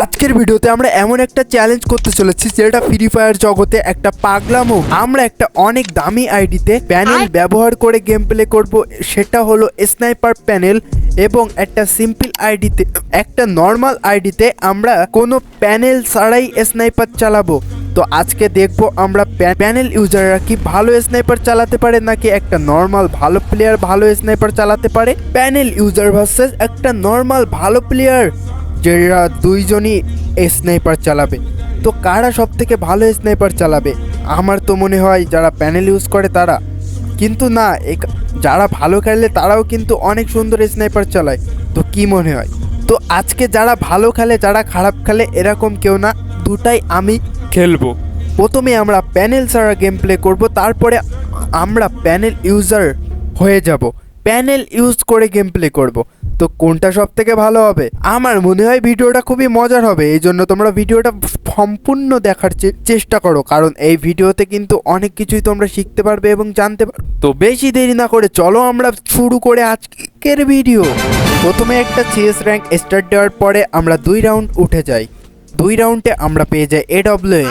আজকের ভিডিওতে আমরা এমন একটা চ্যালেঞ্জ করতে চলেছি যেটা ফ্রি ফায়ার জগতে একটা পাগলামো। আমরা একটা অনেক দামি আইডিতে প্যানেল ব্যবহার করে গেম প্লে করব সেটা হলো স্নাইপার প্যানেল এবং একটা সিম্পল আইডিতে একটা নর্মাল আইডিতে আমরা কোনো প্যানেল ছাড়াই স্নাইপার চালাবো। তো আজকে দেখব আমরা প্যানেল ইউজাররা কি ভালো স্নাইপার চালাতে পারে নাকি একটা নর্মাল ভালো প্লেয়ার ভালো স্নাইপার চালাতে পারে। প্যানেল ইউজার ভার্সেস একটা নর্মাল ভালো প্লেয়ার যারা দুইজনই স্নাইপার চালাবে। তো কারা সব থেকে ভালো স্নাইপার চালাবে? আমার তো মনে হয় যারা প্যানেল ইউজ করে তারা। কিন্তু না যারা ভালো খেলে তারাও কিন্তু অনেক সুন্দর স্নাইপার চালায়। তো কি মনে হয়? তো আজকে যারা ভালো খেলে, যারা খারাপ খেলে, এরকম কেউ না। দুটাই আমি খেলব। প্রথমে আমরা প্যানেল ছাড়া গেম প্লে করব, তারপরে আমরা প্যানেল ইউজার হয়ে যাব। প্যানেল ইউজ করে গেম প্লে করব। তো কোনটা সব থেকে ভালো হবে? আমার মনে হয় ভিডিওটা খুবই মজার হবে। এই জন্য তোমরা ভিডিওটা সম্পূর্ণ দেখার চেষ্টা করো। কারণ এই ভিডিওতে কিন্তু অনেক কিছুই তোমরা শিখতে পারবে এবং জানতে পারবে তো বেশি দেরি না করে চলো আমরা শুরু করে আজকের ভিডিও। প্রথমে একটা সিএস র্যাঙ্ক স্টার্ট দেওয়ার পরে আমরা দুই রাউন্ড উঠে যাই। দুই রাউন্ডে আমরা পেয়ে যাই এডব্লিউ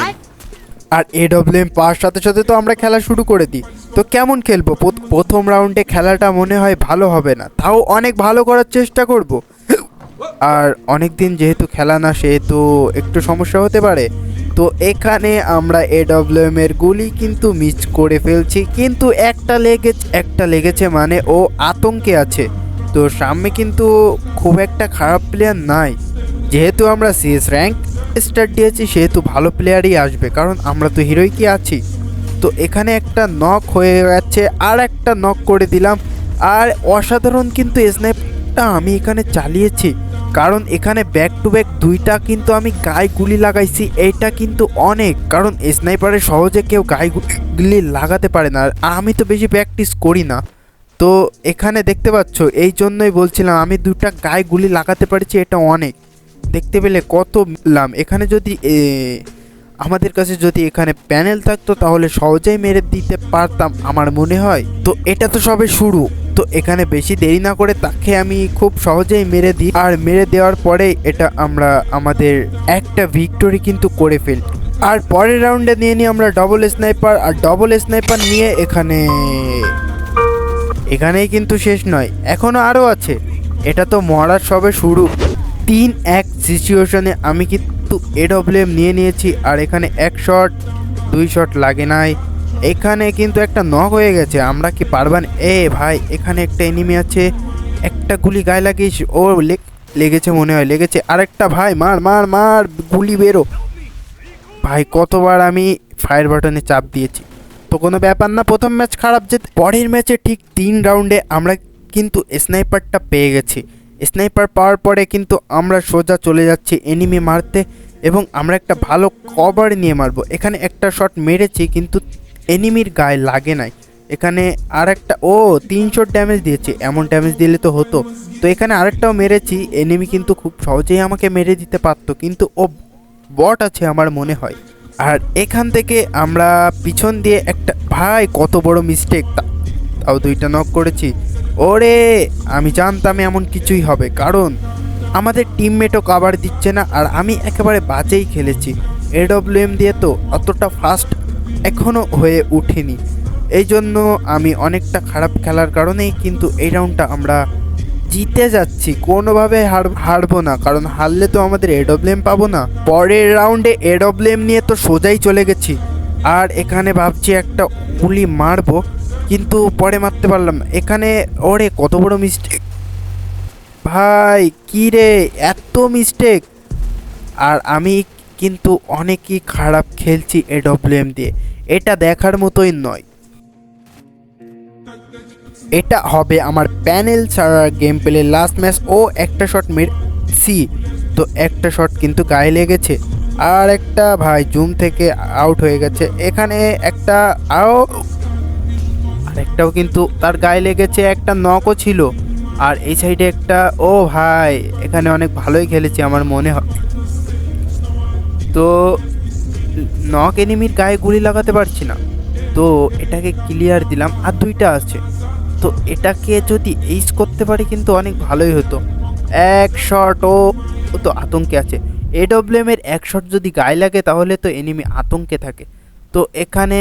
আর এডব্লিউএম পাওয়ার সাথে সাথে তো আমরা খেলা শুরু করে দিই। তো কেমন খেলব? প্রথম রাউন্ডে খেলাটা মনে হয় ভালো হবে না। তাও অনেক ভালো করার চেষ্টা করব। আর অনেক দিন যেহেতু খেলা না, সেহেতু একটু সমস্যা হতে পারে। তো এখানে আমরা এডব্লিউএম এর গুলি কিন্তু মিস করে ফেলছি। কিন্তু একটা লেগে একটা লেগেছে মানে ও আতঙ্কে আছে। তো সামনে কিন্তু খুব একটা খারাপ প্লেয়ার নাই। যেহেতু আমরা সিএস র্যাঙ্ক স্টার্ট দিয়েছি সেহেতু ভালো প্লেয়ারই আসবে, কারণ আমরা তো হিরোই কি আছি? তো এখানে একটা নক হয়ে যাচ্ছে, আর একটা নক করে দিলাম, আর অসাধারণ কিন্তু স্ন্যাপটা আমি এখানে চালিয়েছি, কারণ এখানে ব্যাক টু ব্যাক দুইটা কিন্তু আমি গায়ে গুলি লাগাইছি, এইটা কিন্তু অনেক, কারণ স্নাইপারে সহজে কেউ গায়ে গুলি লাগাতে পারে না, আর আমি তো বেশি প্র্যাকটিস করি না। তো এখানে দেখতে পাচ্ছ, এই জন্যই বলছিলাম আমি দুটা গায়ে গুলি লাগাতে পারছি, এটা অনেক। দেখতে পেলে কত লাম এখানে যদি আমাদের কাছে যদি এখানে প্যানেল থাকতো তাহলে সহজেই মেরে দিতে পারতাম আমার মনে হয়। তো এটা তো সবে শুরু। তো এখানে বেশি দেরি না করে তাকে আমি খুব সহজেই মেরে দিই। আর মেরে দেওয়ার পরেই এটা আমরা আমাদের একটা ভিক্টোরি কিন্তু করে ফেলি। আর পরের রাউন্ডে নিয়ে নিই আমরা ডবল স্নাইপার আর ডবল স্নাইপার নিয়ে এখানে, এখানেই কিন্তু শেষ নয়। এখনও আরও আছে। এটা তো মরার সবে শুরু। তিন এক সিচুয়েশনে আমি কিন্তু এডব্লিউএম নিয়ে নিয়েছি, আর এখানে এক শট, দুই শট লাগে নাই। এখানে কিন্তু একটা নক হয়ে গেছে, আমরা কি পারবান? এ ভাই, এখানে একটা এনিমি আছে, একটা গুলি গায়ে লাগিয়েছ ও লেগ- লেগেছে মনে হয়, লেগেছে। আরেকটা ভাই, মার মার মার, গুলি বেরো। ভাই, কতবার আমি ফায়ার বাটনে চাপ দিয়েছি। তো কোনো ব্যাপার না, প্রথম ম্যাচ খারাপ যেতে পরের ম্যাচে ঠিক তিন রাউন্ডে আমরা কিন্তু স্নাইপারটা পেয়ে গেছি। স্নাইপার পাওয়ার পরে কিন্তু আমরা সোজা চলে যাচ্ছি এনিমি মারতে এবং আমরা একটা ভালো কভার নিয়ে মারবো। এখানে একটা শট মেরেছি কিন্তু এনিমির গায়ে লাগে নাই। এখানে আর একটা ও, তিন শট ড্যামেজ দিয়েছে। এমন ড্যামেজ দিলে তো হতো। তো এখানে আরেকটাও মেরেছি। এনিমি কিন্তু খুব সহজেই আমাকে মেরে দিতে পারতো। কিন্তু ও বট আছে আমার মনে হয়। আর এখান থেকে আমরা পিছন দিয়ে একটা, ভাই, কত বড় মিস্টেক তাও দুইটা নক করেছি। ওরে, আমি জানতাম এমন কিছুই হবে, কারণ আমাদের টিমমেটও কাভার দিচ্ছে না আর আমি একেবারে বাজেই খেলেছি। এডব্লিউএম দিয়ে তো অতটা ফাস্ট এখনও হয়ে ওঠেনি। এই জন্য আমি অনেকটা খারাপ খেলার কারণেই কিন্তু এই রাউন্ডটা আমরা জিতে যাচ্ছি। কোনোভাবে হার, হারবো না, কারণ হারলে তো আমাদের এডব্লিউএম পাবো না। পরের রাউন্ডে এডব্লিউএম নিয়ে তো সোজাই চলে গেছি। আর এখানে ভাবছি একটা গুলি মারবো কিন্তু পরে মারতে পারলাম এখানে ওরে, কত বড় মিস্টেক ভাই, কি রে, এত মিস্টেক আর আমি কিন্তু অনেকই খারাপ খেলছি এডব্লিউএম দিয়ে। এটা দেখার মতোই নয়। এটা হবে আমার প্যানেল ছাড়া গেম প্লে লাস্ট ম্যাচ ও একটা শট মেরেছি তো একটা শট কিন্তু গায়ে লেগেছে। আর একটা, ভাই জুম থেকে আউট হয়ে গেছে। এখানে একটা, আও আর একটাও কিন্তু তার গায়ে লেগেছে একটা নকও ছিল। আর এই সাইডে একটা, ও ভাই, এখানে অনেক ভালোই খেলেছি আমার মনে হয়। তো নক এনিমির গায়ে গুলি লাগাতে পারছি না। তো, এটাকে ক্লিয়ার দিলাম। আর দুইটা আছে। তো, এটাকে যদি এইস করতে পারি কিন্তু অনেক ভালোই হতো। এক শট ও তো আতঙ্কে আছে। এডব্লিউএম এর এক শট যদি গায়ে লাগে তাহলে তো এনিমি আতঙ্কে থাকে। তো এখানে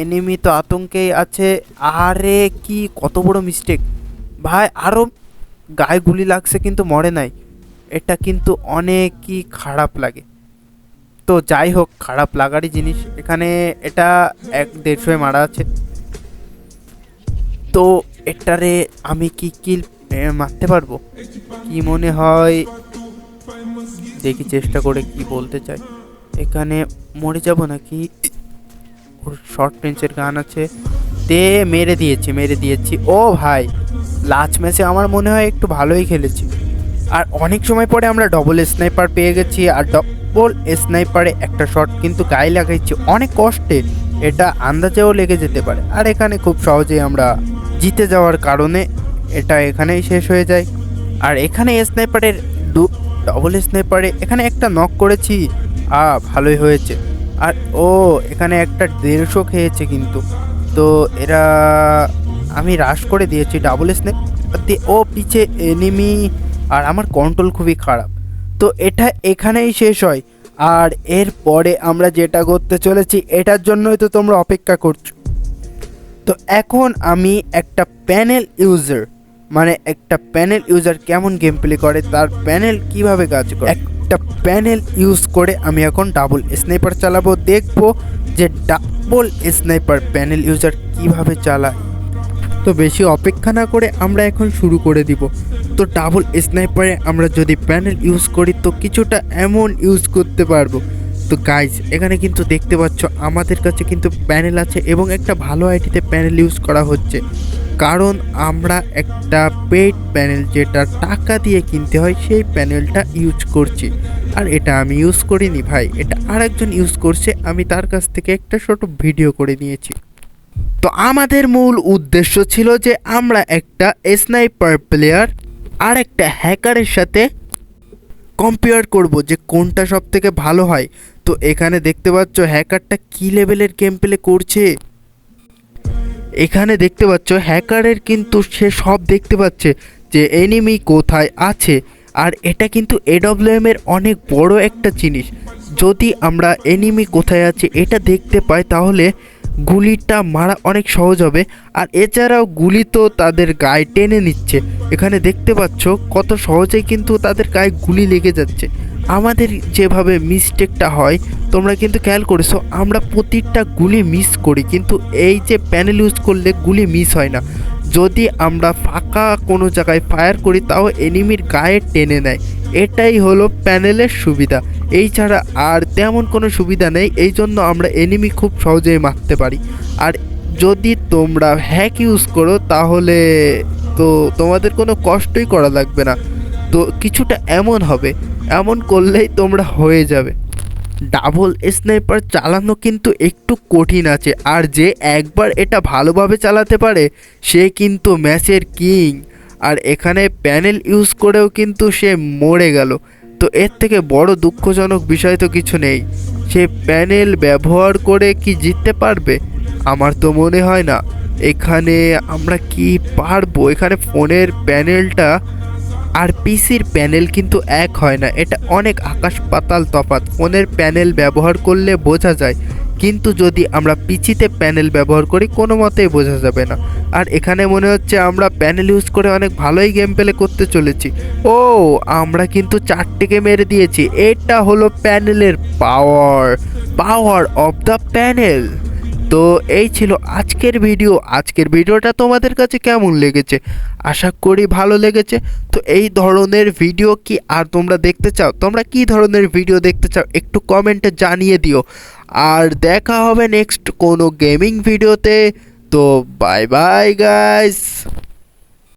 এনিমি তো আতঙ্কেই আছে। আরে কি কত বড় মিস্টেক ভাই আরও গায়ে গুলি লাগছে কিন্তু মরে নাই। এটা কিন্তু অনেকই খারাপ লাগে। তো যাই হোক, খারাপ লাগারই জিনিস। এখানে এটা এক দেড়শোয় মারা আছে। তো এটারে আমি কি কিল মারতে পারব? কি মনে হয়? দেখি চেষ্টা করে কি বলতে চাই। এখানে মরে যাব নাকি? শর্ট রেঞ্জের গান আছে। তে মেরে দিয়েছি মেরে দিয়েছি। ও ভাই লাস্ট ম্যাচে আমার মনে হয় একটু ভালোই খেলেছি। আর অনেক সময় পরে আমরা ডবল স্নাইপার পেয়ে গেছি আর ডবল স্নাইপারে একটা শট কিন্তু গায়ে লাগাইছি। অনেক কষ্টে এটা আন্দাজেও লেগে যেতে পারে। আর এখানে খুব সহজেই আমরা জিতে যাওয়ার কারণে এটা এখানেই শেষ হয়ে যায়। আর এখানে স্নাইপারের ডবল স্নাইপারে এখানে একটা নক করেছি। আ ভালোই হয়েছে। আর ও, এখানে একটা দেড়শো খেয়েছে কিন্তু। তো এরা, আমি রাশ করে দিয়েছি ডাবল দিয়ে ও পিছে এনিমি আর আমার কন্ট্রোল খুবই খারাপ। তো এটা এখানেই শেষ হয়। আর এর পরে আমরা যেটা করতে চলেছি, এটার জন্যই তো তোমরা অপেক্ষা করছ। তো এখন আমি একটা প্যানেল ইউজার মানে একটা প্যানেল ইউজার কেমন গেম প্লে করে, তার প্যানেল কীভাবে কাজ করে? একটা প্যানেল ইউজ করে আমি এখন ডাবল স্নাইপার চালাবো। দেখব যে ডাবল স্নাইপার প্যানেল ইউজার কীভাবে চালায়। তো বেশি অপেক্ষা না করে আমরা এখন শুরু করে দিব। তো ডাবল স্নাইপারে আমরা যদি প্যানেল ইউজ করি, তো কিছুটা এমন ইউজ করতে পারব। তো গাইজ এখানে কিন্তু দেখতে পাচ্ছ আমাদের কাছে কিন্তু প্যানেল আছে এবং একটা ভালো আইটিতে প্যানেল ইউজ করা হচ্ছে। কারণ আমরা একটা পেড প্যানেল যেটা টাকা দিয়ে কিনতে হয়, সেই প্যানেলটা ইউজ করছি। আর এটা আমি ইউজ করিনি ভাই, এটা আরেকজন ইউজ করছে, আমি তার কাছ থেকে একটা ছোট ভিডিও করে নিয়েছি। তো আমাদের মূল উদ্দেশ্য ছিল যে আমরা একটা স্নাইপার প্লেয়ার আর একটা হ্যাকারের সাথে কম্পেয়ার করব যে কোনটা সব থেকে ভালো হয়। তো এখানে দেখতে পাচ্ছ হ্যাকারটা কী লেভেলের গেম প্লে করছে? এখানে দেখতে পাচ্ছ, হ্যাকারের কিন্তু সে সব দেখতে পাচ্ছে যে এনিমি কোথায় আছে। আর এটা কিন্তু এডব্লিউএম এর অনেক বড় একটা জিনিস। যদি আমরা এনিমি কোথায় আছে এটা দেখতে পাই, তাহলে গুলিটা মারা অনেক সহজ হবে। আর এছাড়াও গুলি তো তাদের গায়ে টেনে নিচ্ছে। এখানে দেখতে পাচ্ছ কত সহজেই কিন্তু তাদের গায়ে গুলি লেগে যাচ্ছে। আমাদের যেভাবে মিস্টেকটা হয়, তোমরা কিন্তু খেয়াল করেছ, আমরা প্রতিটা গুলি মিস করি। কিন্তু এই যে প্যানেল ইউজ করলে গুলি মিস হয় না। যদি আমরা ফাঁকা কোনো জায়গায় ফায়ার করি, তাও এনিমির গায়ে টেনে নেয়। এটাই হলো প্যানেলের সুবিধা। এই ছাড়া আর তেমন কোনো সুবিধা নেই, এই জন্য আমরা এনিমি খুব সহজেই মারতে পারি। আর যদি তোমরা হ্যাক ইউজ করো, তাহলে তো তোমাদের কোনো কষ্টই করা লাগবে না। তো কিছুটা এমন হবে, এমন করলেই তোমরা হয়ে যাবে। ডাবল স্নাইপার চালানো কিন্তু একটু কঠিন আছে, আর যে একবার এটা ভালোভাবে চালাতে পারে, সে কিন্তু ম্যাচের কিং আর এখানে প্যানেল ইউজ করেও কিন্তু সে মরে গেল। তো এর থেকে বড় দুঃখজনক বিষয় তো কিছু নেই। সে প্যানেল ব্যবহার করে কি জিততে পারবে? আমার তো মনে হয় না। এখানে আমরা কি পারব? এখানে ফোনের প্যানেলটা আর পিসির প্যানেল কিন্তু এক হয় না। এটা অনেক আকাশ পাতাল তফাৎ। ফোনের প্যানেল ব্যবহার করলে বোঝা যায়। কিন্তু যদি আমরা পিচিতে প্যানেল ব্যবহার করি, কোনো মতেই বোঝা যাবে না। আর এখানে মনে হচ্ছে আমরা প্যানেল ইউজ করে অনেক ভালোই গেম প্লে করতে চলেছি। ও, আমরা কিন্তু চারটেকে মেরে দিয়েছি। এটা হলো প্যানেলের power power of the panel তো এই ছিল আজকের ভিডিও আজকের ভিডিওটা তোমাদের কাছে কেমন লেগেছে? আশা করি ভালো লেগেছে। তো এই ধরনের ভিডিও কি আর তোমরা দেখতে চাও? তোমরা কি ধরনের ভিডিও দেখতে চাও? একটু কমেন্টে জানিয়ে দিও। আর দেখা হবে নেক্সট কোনো গেমিং ভিডিওতে তো বাই বাই গাইস